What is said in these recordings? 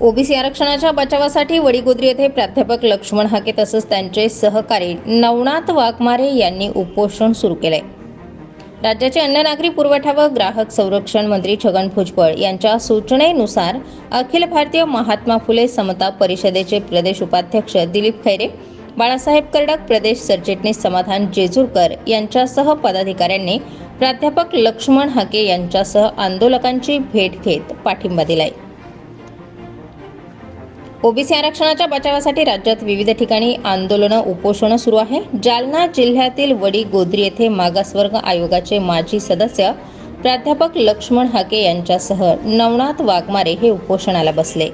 OBC आरक्षणाच्या बचावासाठी वडीगोद्री येथे प्राध्यापक लक्ष्मण हाके तसंच त्यांचे सहकारी नवनाथ वाघमारे यांनी उपोषण सुरू केले राज्याचे अन्न नागरी पुरवठा व ग्राहक संरक्षण मंत्री छगन भुजबळ यांच्या सूचनेनुसार अखिल भारतीय महात्मा फुले समता परिषदेचे प्रदेश उपाध्यक्ष दिलीप खैरे बाळासाहेब कर्डक प्रदेश सरचिटणीस समाधान जेजूरकर यांच्यासह पदाधिकाऱ्यांनी प्राध्यापक लक्ष्मण हाके यांच्यासह आंदोलकांची भेट घेत पाठिंबा दिलाय. ओबीसी आरक्षणाच्या बचावासाठी राज्यात विविध ठिकाणी आंदोलनं उपोषणं सुरू आहे. जालना जिल्ह्यातील वडी गोद्री येथे मागासवर्ग आयोगाचे माजी सदस्य प्राध्यापक लक्ष्मण हाके यांच्यासह नवनाथ वाघमारे हे उपोषणाला बसले.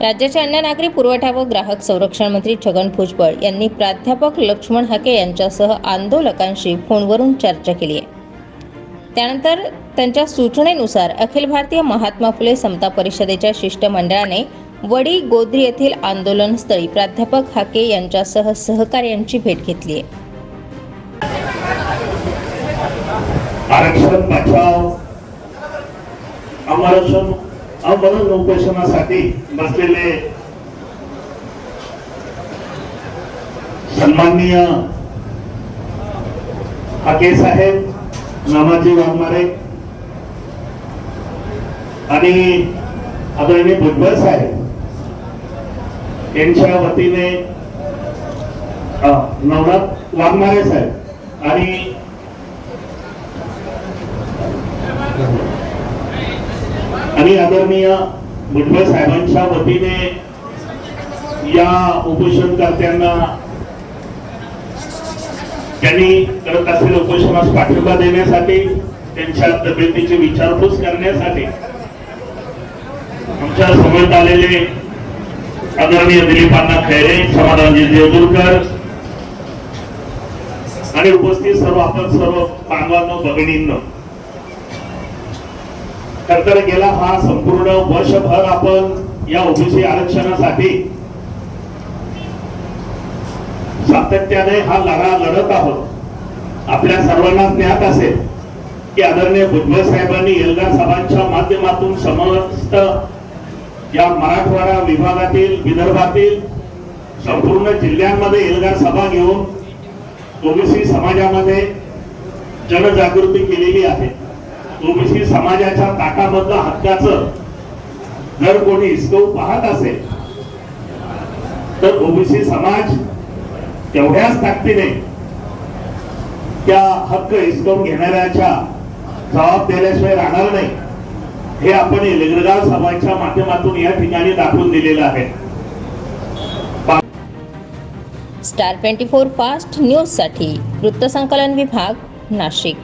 राज्याचे अन्न नागरी पुरवठा व ग्राहक संरक्षण मंत्री छगन भुजबळ यांनी प्राध्यापक लक्ष्मण हाके यांच्यासह आंदोलकांशी फोनवरून चर्चा केली आहे. त्यानंतर त्यांच्या सूचनेनुसार अखिल भारतीय महात्मा फुले समता परिषदेच्या शिष्टमंडळाने वडी गोद्री येथील आंदोलनस्थळी प्राध्यापक हाके यांच्यासह सहकार्यांची भेट घेतली आहे. आरक्षण बचाव आरक्षण आंदोलन उपोषणासाठी बसलेले सन्माननीय हाके साहेब नामाजी वाघमारे आणि आदरणीय भुजबळ साहेब यांच्या वतीने नवनाथ वाघमारे साहेब आणि आणि आदरणीय भुजबळ साहेबांच्या वतीने या उपोषणकर्त्यांना त्यांनी करत असलेल्या उपोषणास पाठिंबा देण्यासाठी त्यांच्या तब्येतीची विचारपूस करण्यासाठी आमच्यासमोर आलेले आदरणीय दिलीपांना खैरे समाधानजी देवदुरकर. आणि उपस्थित सर्व आपण सर्व बांधवांनो भगिनींनो. तर गेला हा संपूर्ण वर्षभर आपण या ओबीसी आरक्षणासाठी. सातत्याने हा लढा लढत आहोत. आपल्या सर्वांना ज्ञात असेल की आदरणीय भुजबळ साहेबांनी एल्गार सभांच्या माध्यमातून समस्त या मराठवाडा विभागातील विदर्भातील संपूर्ण जिल्ह्यांमध्ये एल्गार सभा घेऊन ओबीसी समाजामध्ये जनजागृती केलेली आहे. ओबीसी समाजाच्या ताटामधलं हक्काचं जर कोणी हिसकवू पाहत असेल तर ओबीसी समाज तेवढ्याच ताकदीने त्या हक्क हिसकवून घेणाऱ्याच्या जबाब दिल्याशिवाय राहणार नाही. हे आपण लेगरगाव सभाच्या माध्यमातून या ठिकाणी दाखवून दिलेलं आहे. स्टार ट्वेंटी फोर फास्ट न्यूजसाठी वृत्तसंकलन विभाग नाशिक.